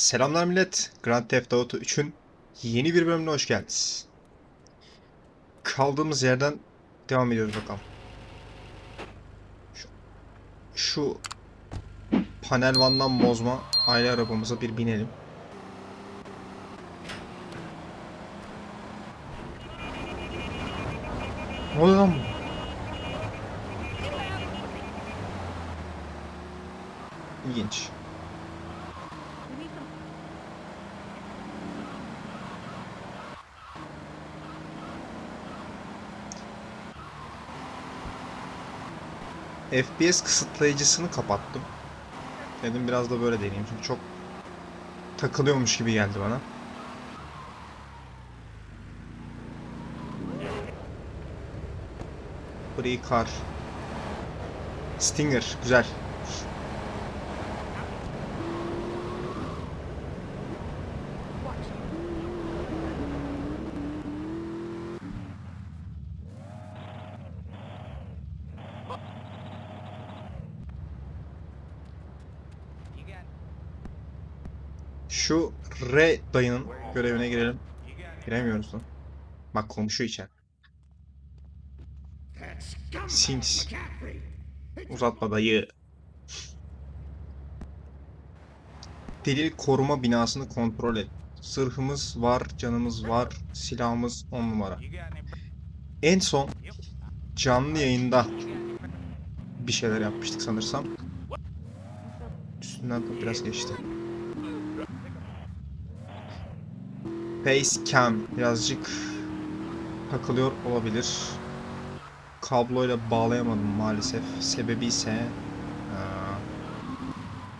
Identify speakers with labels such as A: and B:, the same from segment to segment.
A: Selamlar millet. Grand Theft Auto 3'ün yeni bir bölümüne hoş geldiniz. Kaldığımız yerden devam ediyoruz bakalım. Şu, şu panel vandan bozma aile arabamıza bir binelim. Ne oluyor lan bu? FPS kısıtlayıcısını kapattım. Dedim biraz da böyle deneyeyim çünkü çok takılıyormuş gibi geldi bana. Free car. Stinger güzel. Şu R dayının görevine girelim. Giremiyoruz lan. Bak konuşuyor içeri. Sings. Uzatma dayı. Delil koruma binasını kontrol et. Sırhımız var, canımız var, silahımız on numara. En son canlı yayında bir şeyler yapmıştık sanırsam. Üstünden de biraz geçti. Facecam birazcık takılıyor olabilir. Kabloyla bağlayamadım maalesef. Sebebi ise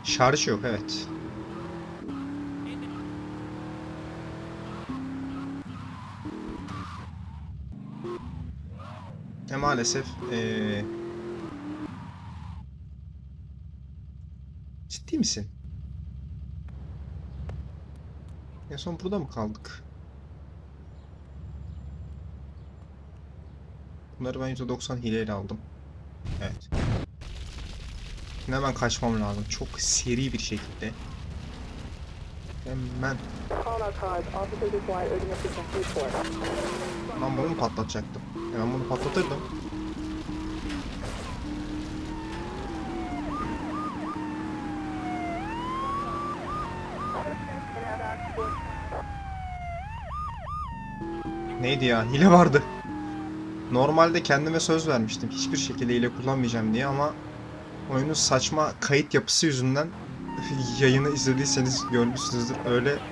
A: şarj yok evet. E maalesef eee Ciddi misin? En son burada mı kaldık? Bunları ben %90 hileyle aldım. Evet. Şimdi hemen kaçmam lazım. Çok seri bir şekilde. Hemen. Ben bunu patlatacaktım? Ben bunu patlatırdım. Neydi ya? Hile vardı. Normalde kendime söz vermiştim. Hiçbir şekilde hile kullanmayacağım diye ama oyunun saçma kayıt yapısı yüzünden yayını izlediyseniz görmüşsünüzdür. Öyle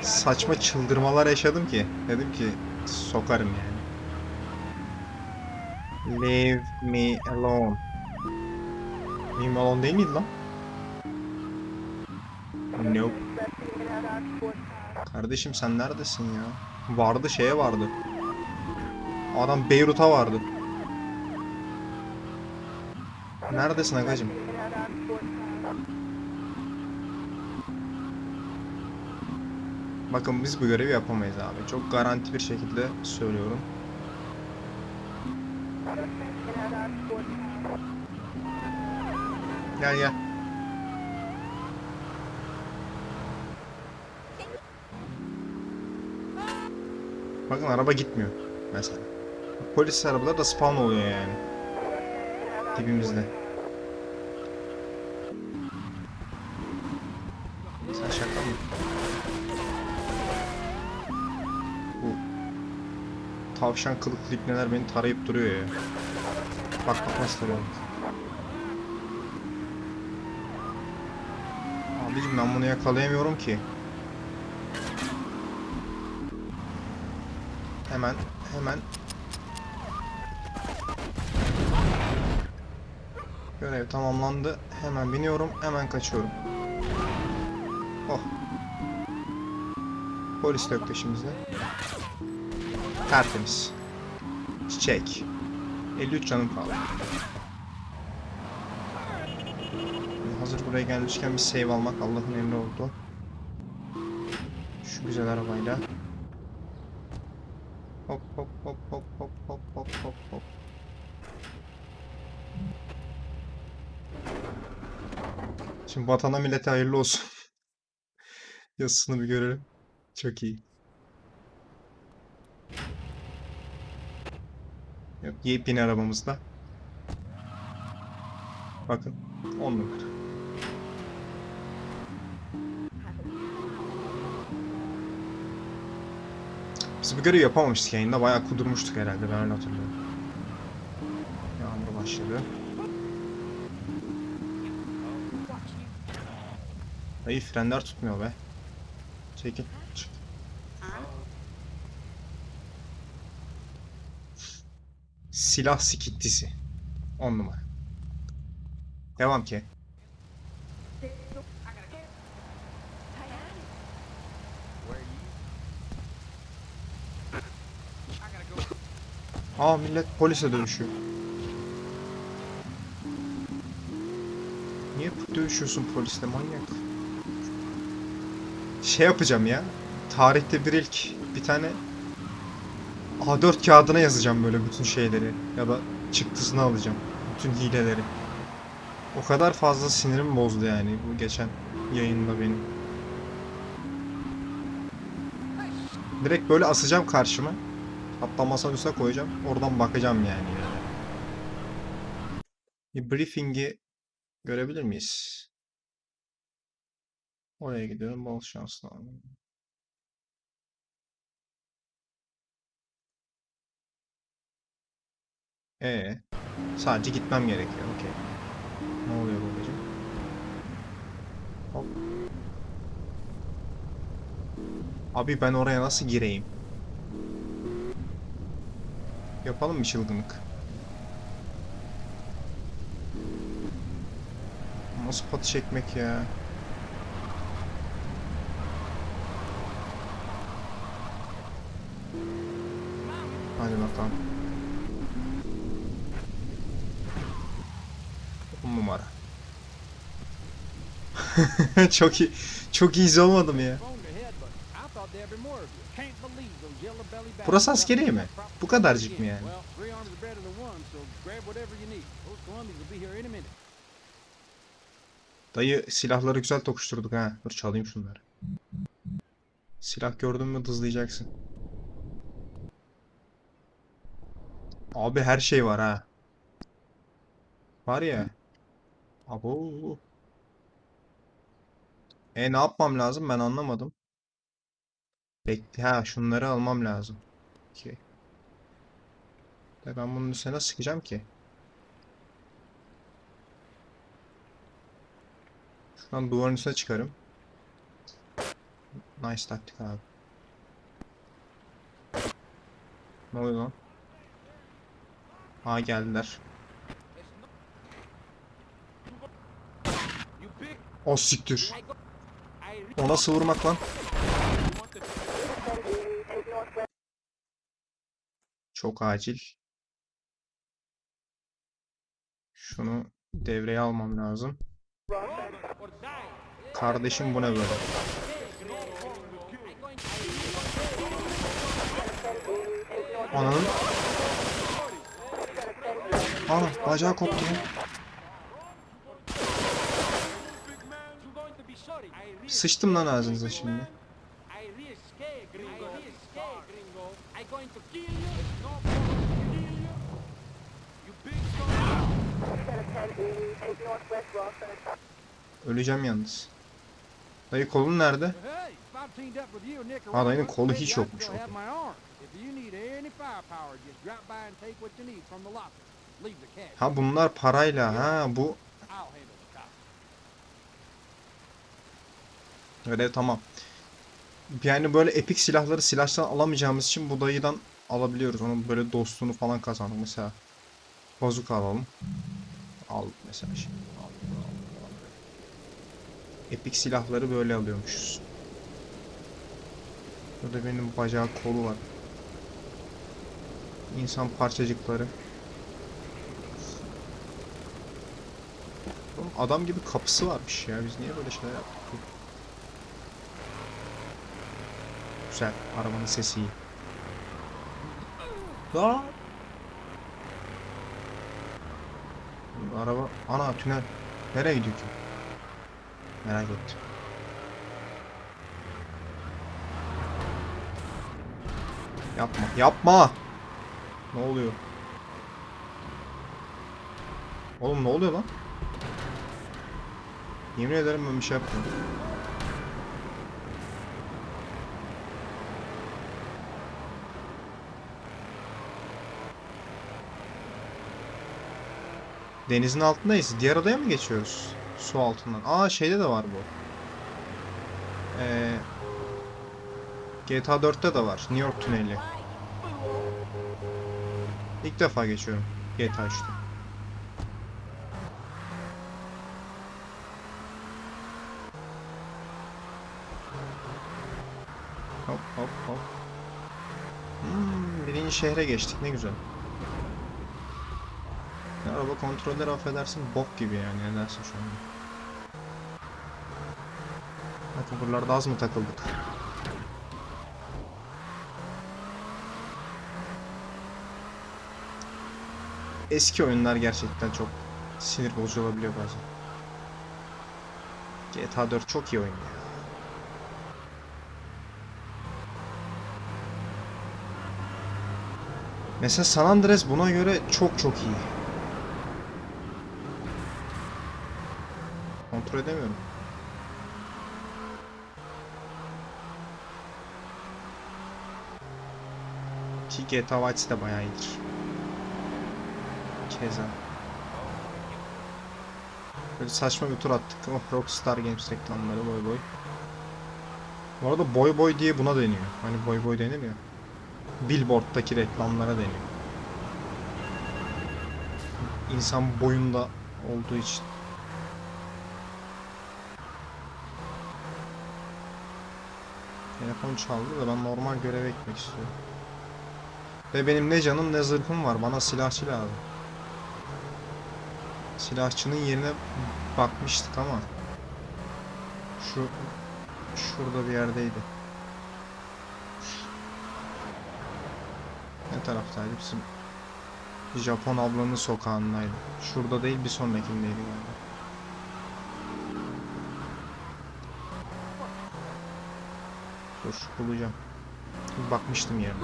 A: saçma çıldırmalar yaşadım ki. Dedim ki sokarım yani. Leave me alone. Leave me alone değil miydi lan? Nope. Kardeşim sen neredesin ya? Vardı şeye vardı. Adam Beyrut'a vardı. Neredesin agacım? Bakın biz bu görevi yapamayız abi. Çok garanti bir şekilde söylüyorum. Gel gel. Bakın araba gitmiyor mesela. Polis arabalar da spawn oluyor yani. Dibimizde. Sen şaka mı? Bu tavşan kılıklı ipneler beni tarayıp duruyor ya. Bak bak nasıl. Abicim ben bunu yakalayamıyorum ki. Hemen hemen Görev tamamlandı. Hemen biniyorum. Hemen kaçıyorum. Oh. Polis yok peşimizde. Tertemiz. Çiçek. 53 canım kaldı. Hazır buraya gelmişken bir save almak Allah'ın emri oldu. Şu güzel arabayla. Hop hop hop hop hop hop hop hop hop. Şimdi vatana millete hayırlı olsun. Yazısını bir görelim. Çok iyi. Yok, yepyeni arabamızda. Bakın 10 numara. Görevi yapamamıştık yayında. Bayağı kudurmuştuk herhalde. Ben öyle hatırlıyorum. Yağmur başladı. Ay frenler tutmuyor be. Çekil. Silah sikittisi. 10 numara. Devam ki. Aa millet polise dönüşüyor. Niye dövüşüyorsun polisle manyak? Şey yapacağım ya. Tarihte bir ilk bir tane A4 kağıdına yazacağım böyle bütün şeyleri ya da çıktısını alacağım. Bütün hileleri. O kadar fazla sinirim bozdu yani bu geçen yayında benim. Direkt böyle asacağım karşıma. Hatta masanın üstüne koyacağım. Oradan bakacağım yani. Bir briefing'i görebilir miyiz? Oraya gidiyorum. Bol şanslar. Ee, sadece gitmem gerekiyor. Okey. Ne oluyor babacığım? Hop. Abi ben oraya nasıl gireyim? Yapalım mı çılgınlık? Nasıl patı çekmek ya? Hadi bakalım. On numara. çok iyi. Çok iyi olmadı mı ya? Burası askeriye mi? Bu kadarcık mı yani? Dayı silahları güzel tokuşturduk ha. Dur çalayım şunları. Silah gördün mü dızlayacaksın. Abi her şey var ha. Var ya. Abo. E ne yapmam lazım ben anlamadım. Bekle ha şunları almam lazım. Okey. Ben bunun üstüne nasıl sıkacağım ki? Şuradan duvarın üstüne çıkarım. Nice taktik abi. Ne oluyor lan? Ha geldiler. O siktir. O nasıl vurmak lan? Çok acil. Şunu devreye almam lazım. Kardeşim bu ne böyle? Ananın... Ana bacağı koptu. Sıçtım lan ağzınıza şimdi. Öleceğim yalnız. Dayı kolun nerede?
B: Ha dayının kolu hiç yokmuş.
A: okey. Ha bunlar parayla ha bu öyle tamam. Yani böyle epik silahları silahtan alamayacağımız için bu dayıdan alabiliyoruz. Onun böyle dostluğunu falan kazandık mesela. Bazuka alalım. Al mesela şimdi. Al, al, al. Epik silahları böyle alıyormuşuz. Burada benim bacağı kolu var. İnsan parçacıkları. Adam gibi kapısı varmış ya. Biz niye böyle şeyler yaptık ki? Güzel. Arabanın sesi iyi. Aa! araba. Ana tünel. Nereye gidiyor ki? Merak ettim. Yapma. Yapma. Ne oluyor? Oğlum ne oluyor lan? Yemin ederim ben bir şey yapmıyorum. Denizin altındayız. Diğer adaya mı geçiyoruz? Su altından. Aa şeyde de var bu. Ee, GTA 4'te de var. New York tüneli. İlk defa geçiyorum GTA 3'te. Hop hop hop. Hmm, birinci şehre geçtik ne güzel. Araba kontrolleri affedersin bok gibi yani nedense şu anda. Bakın buralarda az mı takıldık? Eski oyunlar gerçekten çok sinir bozucu olabiliyor bazen. GTA 4 çok iyi oyun ya. Mesela San Andreas buna göre çok çok iyi. Kontrol edemiyorum. Ki GTA Vice de bayağı iyidir. Keza. Böyle saçma bir tur attık. Oh Rockstar Games reklamları boy boy. Bu arada boy boy diye buna deniyor. Hani boy boy denir ya. Billboard'daki reklamlara deniyor. İnsan boyunda olduğu için. Telefon çaldı da ben normal göreve gitmek istiyorum. Ve benim ne canım ne zırhım var. Bana silahçı lazım. Silahçının yerine bakmıştık ama şu şurada bir yerdeydi. Ne taraftaydı bizim Japon ablanın sokağındaydı. Şurada değil bir sonrakindeydi galiba. Dur bulacağım. Bakmıştım yerine.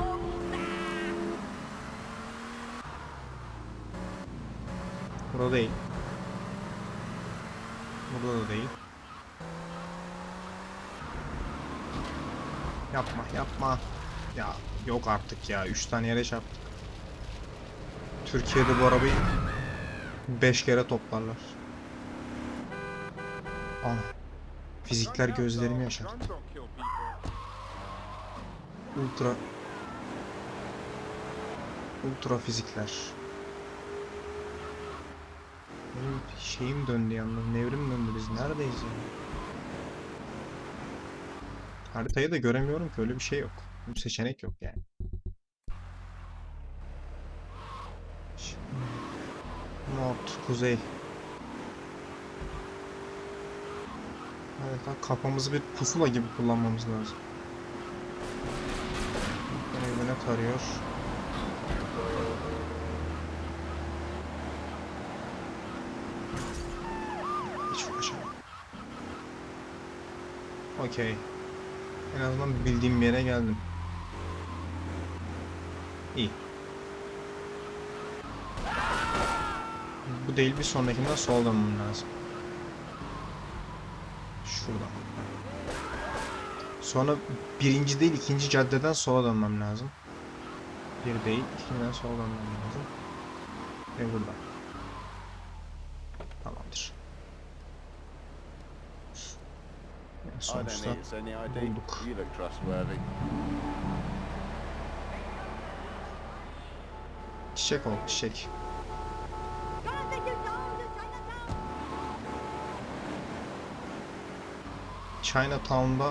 A: Burada değil. Burada da değil. Yapma yapma. Ya yok artık ya. 3 tane yere çarptık. Türkiye'de bu arabayı 5 kere toplarlar. Ah. Fizikler gözlerimi yaşarttı. Ultra Ultra fizikler. Benim şeyim döndü yalnız. Nevrim döndü biz. Neredeyiz ya? Haritayı da göremiyorum ki öyle bir şey yok. Bir seçenek yok yani. North, kuzey. Evet, kafamızı bir pusula gibi kullanmamız lazım. Burayı ne tarıyor? Hiç uğraşamam. Okey. En azından bildiğim yere geldim. İyi. Bu değil bir sonrakinden sola dönmem lazım. Şuradan. Sonra birinci değil ikinci caddeden sola dönmem lazım. Bir değil ikinciden sola dönmem lazım. Ve buradan. Tamamdır. Yani sonuçta bulduk. Çiçek oldu çiçek. Chinatown'da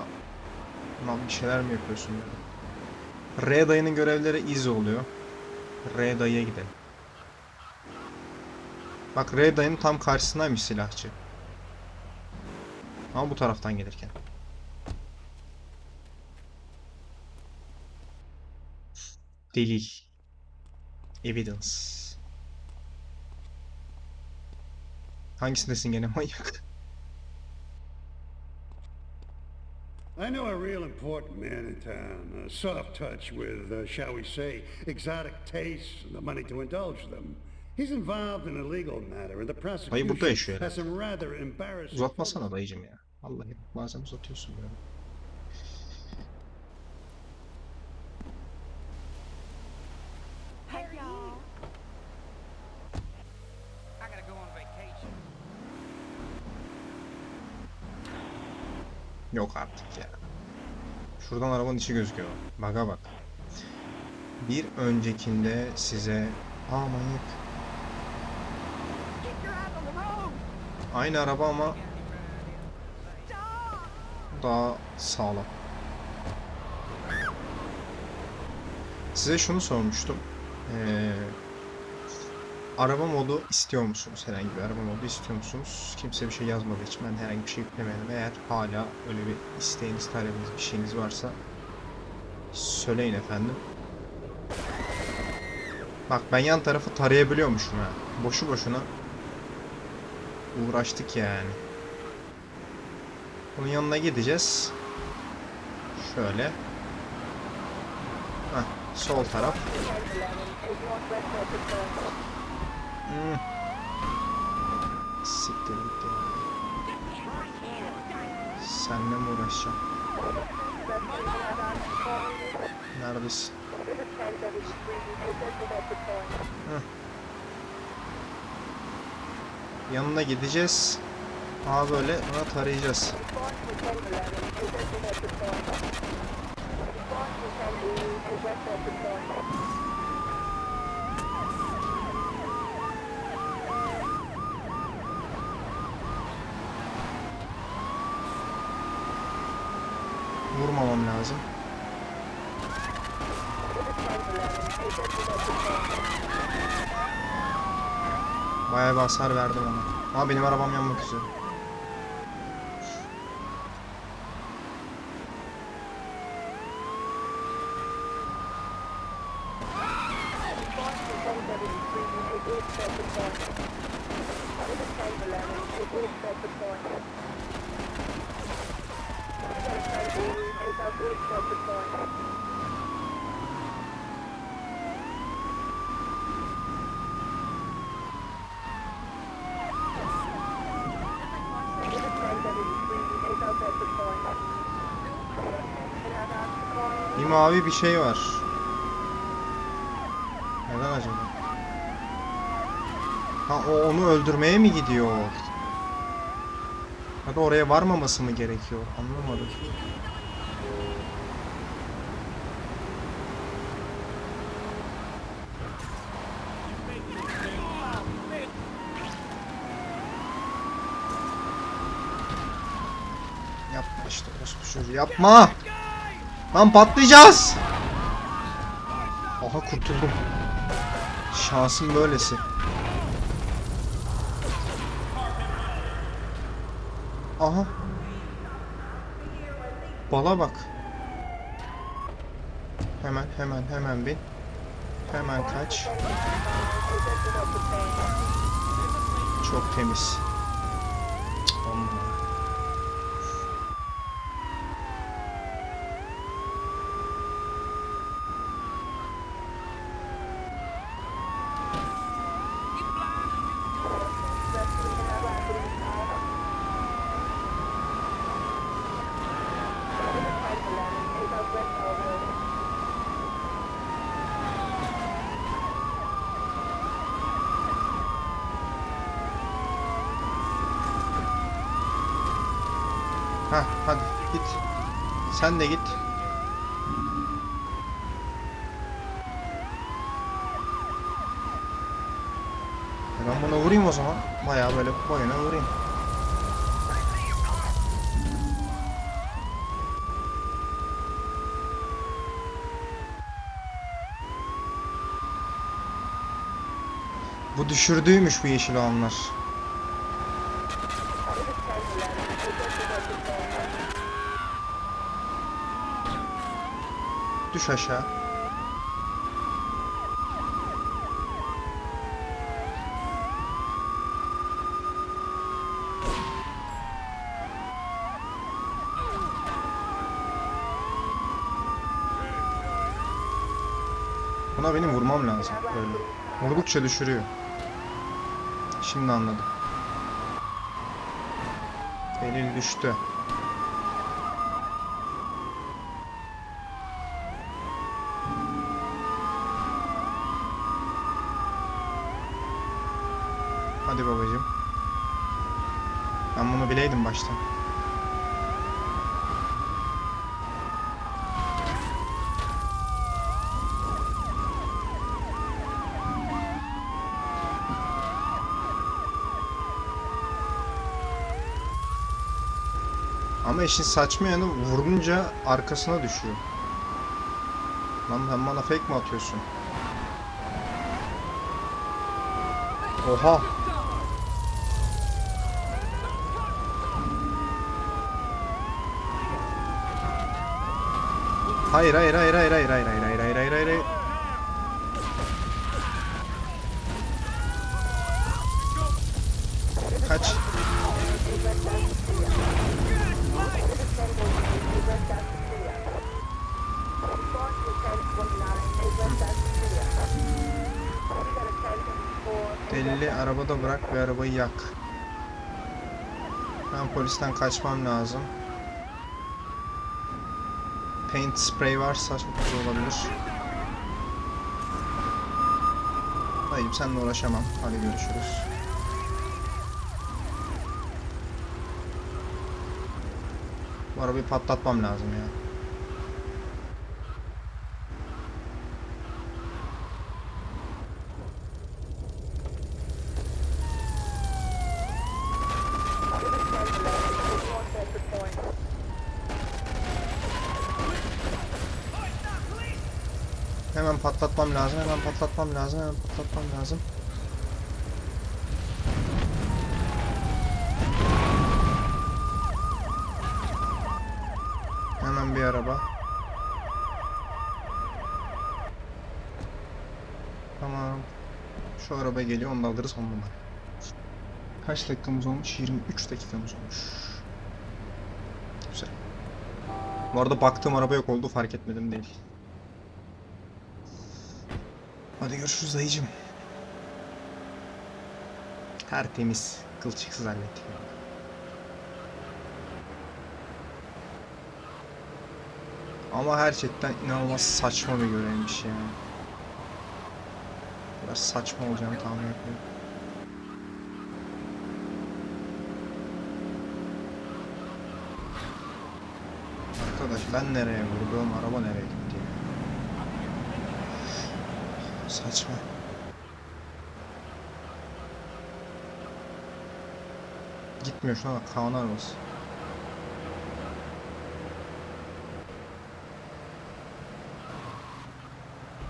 A: lan bir şeyler mi yapıyorsun dedim. R dayının görevleri easy oluyor. R dayıya gidelim. Bak R dayının tam karşısındaymış silahçı. Ama bu taraftan gelirken. Delil. Evidence. Hangisindesin gene manyak?
C: I know a real important man in town, a soft touch with, uh, shall we say, exotic tastes and the money to indulge them. He's involved in a legal matter and the
A: Dayı burada yaşıyor
C: prosecution has some rather embarrassing...
A: Uzatmasana dayıcım ya. Vallahi bazen uzatıyorsun böyle.
D: Hey, y'all.
B: I gotta go on vacation.
A: Yok artık ya. Şuradan arabanın içi gözüküyor. Baga bak. Bir öncekinde size... Aa manyak. Aynı araba ama daha sağlam. Size şunu sormuştum. Ee, araba modu istiyor musunuz? Herhangi bir araba modu istiyor musunuz? Kimse bir şey yazmadığı için ben herhangi bir şey yüklemedim. Eğer hala öyle bir isteğiniz, talebiniz, bir şeyiniz varsa söyleyin efendim. Bak ben yan tarafı tarayabiliyormuşum ha. Boşu boşuna uğraştık yani. Bunun yanına gideceğiz. Şöyle. Heh, sol taraf. Hmm. Siktir git ya. Seninle mi uğraşacağım? Neredesin? Heh. Yanına gideceğiz. Aa böyle buna tarayacağız. Vurmamam lazım. Bayağı bir hasar verdim ona. Ama benim arabam yanmak üzere. Bir mavi bir şey var. Neden acaba? Ha o onu öldürmeye mi gidiyor? Ya da oraya varmaması mı gerekiyor? Anlamadım. Yapma işte orospu yapma! Lan patlayacağız! Aha kurtuldum. Şansım böylesi. Aha. Bala bak. Hemen hemen hemen bin. Hemen kaç. Çok temiz. Cık, on numara. Hah hadi git. Sen de git. E Ben buna vurayım o zaman. Bayağı böyle boyuna vurayım. Bu düşürdüğümüş bu yeşil olanlar. Düş aşağı. Buna benim vurmam lazım. Öyle. Vurdukça düşürüyor. Şimdi anladım. Elil düştü. Baştan. Ama işin saçma yanı vurunca arkasına düşüyor. Lan sen bana fake mi atıyorsun? Oha! Hayır hayır hayır hayır hayır hayır hayır hayır hayır hayır hayır hayır. Kaç. Delili arabada bırak ve arabayı yak. Ben polisten kaçmam lazım. Paint spray varsa çok güzel olabilir. Hayır seninle uğraşamam. Hadi görüşürüz. Bu arabayı patlatmam lazım ya. Hemen patlatmam lazım, hemen patlatmam lazım, hemen patlatmam lazım. Hemen bir araba. Tamam. Şu araba geliyor, onu da alırız on numara. Kaç dakikamız olmuş? 23 dakikamız olmuş. Güzel. Bu arada baktığım araba yok oldu, fark etmedim değil. Hadi görüşürüz dayıcım. Tertemiz, kılçıksız hallettik. Ama gerçekten inanılmaz saçma bir görevmiş yani. Biraz saçma olacağını tahmin ediyorum. Arkadaş ben nereye vurdum, araba nereye gitti ya? Saçma. Gitmiyor şuna bak Kaan arabası.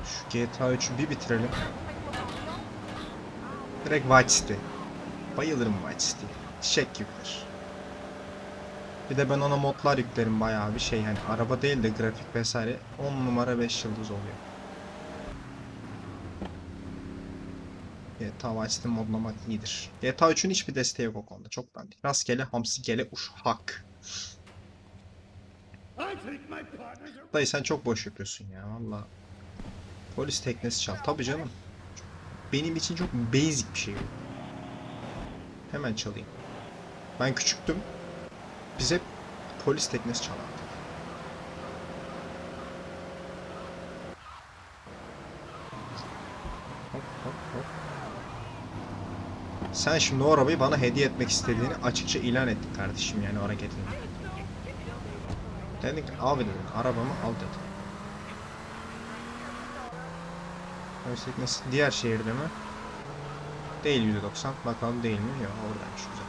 A: Şu GTA 3'ü bir bitirelim. Direkt Vice City. Bayılırım Vice City. Çiçek gibidir. Bir de ben ona modlar yüklerim bayağı bir şey yani araba değil de grafik vesaire 10 numara 5 yıldız oluyor. GTA Vice City modlamak iyidir. GTA 3'ün hiçbir desteği yok o konuda. Çok dandik. Rastgele hamsi gele
C: partners are...
A: Dayı sen çok boş yapıyorsun ya valla. Polis teknesi çal. Tabii canım. Benim için çok basic bir şey. Hemen çalayım. Ben küçüktüm. Biz hep polis teknesi çalardık. Hop, hop, hop. Sen şimdi o arabayı bana hediye etmek istediğini açıkça ilan ettin kardeşim yani hareketini. Dedin ki abi dedin arabamı al dedin. Polis teknesi diğer şehirde mi? Değil %90. Bakalım değil mi? Yok oradaymış güzel.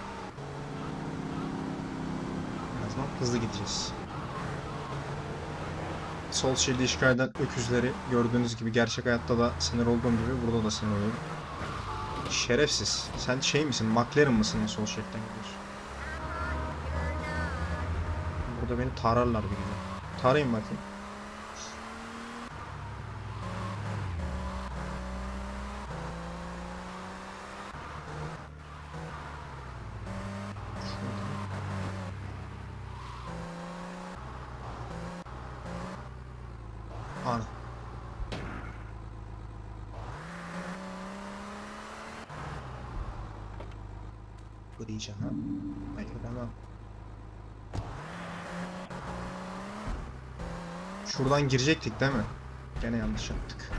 A: En azından hızlı gideceğiz. Sol şeridi işgal eden öküzleri gördüğünüz gibi gerçek hayatta da sinir olduğum gibi burada da sinir oluyorum. Şerefsiz. Sen şey misin? McLaren mısın sol şeritten gidiyorsun? Burada beni tararlar bir güzel. Tarayın bakayım. Şuradan girecektik değil mi? Gene yanlış yaptık.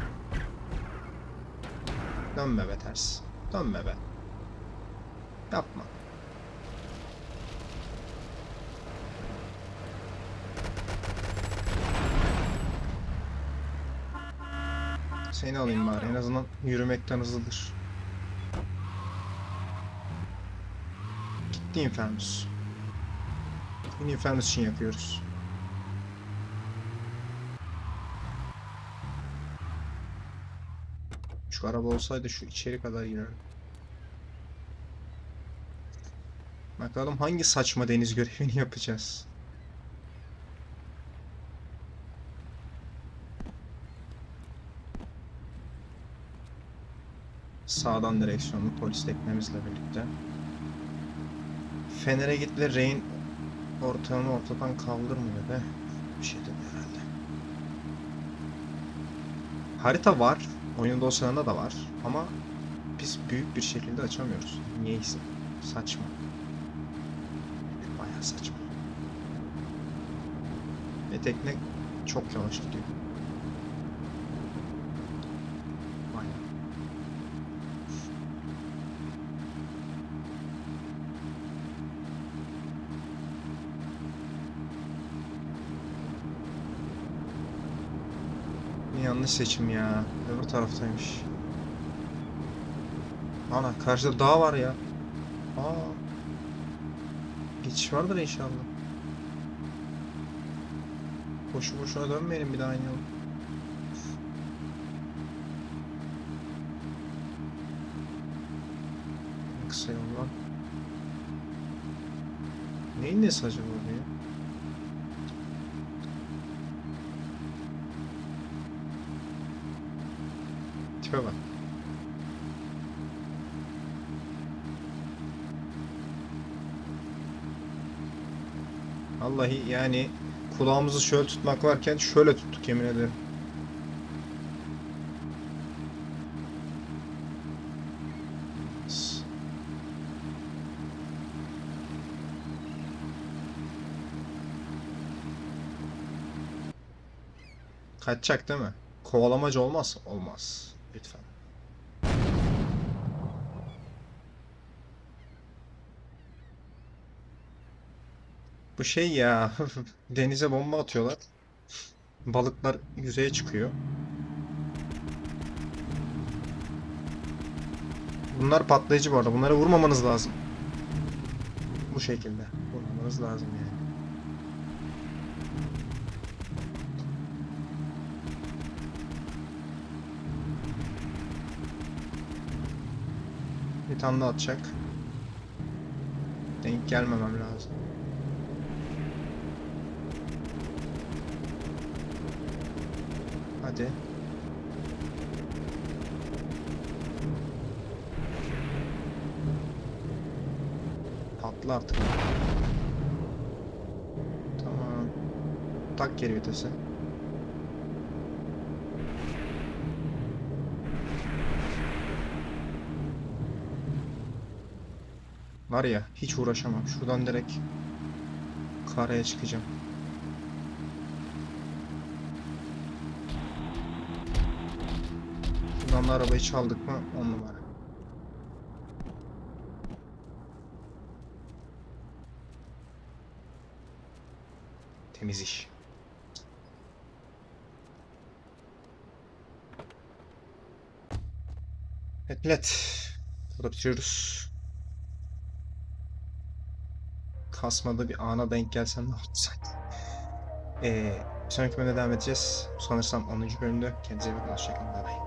A: Dönme be ters. Dönme be. Yapma. Seni alayım bari. En azından yürümekten hızlıdır. Gitti Infernus. Yine Infernus için yapıyoruz. Şu araba olsaydı şu içeri kadar girerdim. Bakalım hangi saçma deniz görevini yapacağız. Sağdan direksiyonlu polis teknemizle birlikte. Fener'e git ve Rain ortağını ortadan kaldırmıyor be. Bir şey demiyor herhalde. Harita var. Oyun dosyalarında da var. Ama biz büyük bir şekilde açamıyoruz. Niyeyse. Saçma. Bayağı saçma. Ve tekne çok yavaş gidiyor. Yanlış seçim ya. Öbür taraftaymış. Ana karşıda dağ var ya. Aa. Geçiş vardır inşallah. Boşu boşuna dönmeyelim bir daha aynı yol. Kısa yoldan. Neyin nesi acaba bu ya? Tipe bak. Vallahi yani kulağımızı şöyle tutmak varken şöyle tuttuk yemin ederim. Kaçacak değil mi? Kovalamacı olmaz? Olmaz. Lütfen. Bu şey ya. Denize bomba atıyorlar. Balıklar yüzeye çıkıyor. Bunlar patlayıcı bu arada. Bunları vurmamanız lazım. Bu şekilde. Vurmamanız lazım Bir tane daha atacak. Denk gelmemem lazım. Hadi. Patla artık. Tamam. Tak geri vitese. Var ya hiç uğraşamam. Şuradan direkt karaya çıkacağım. Şuradan da arabayı çaldık mı on numara. Temiz iş. Evet millet. Burada bitiriyoruz. Kasmada bir ana denk gelsem ne olacak? Ee, sonraki bölümde devam edeceğiz. Sanırsam 10. bölümde. Kendinize iyi bakın. Hoşçakalın. Bay bay.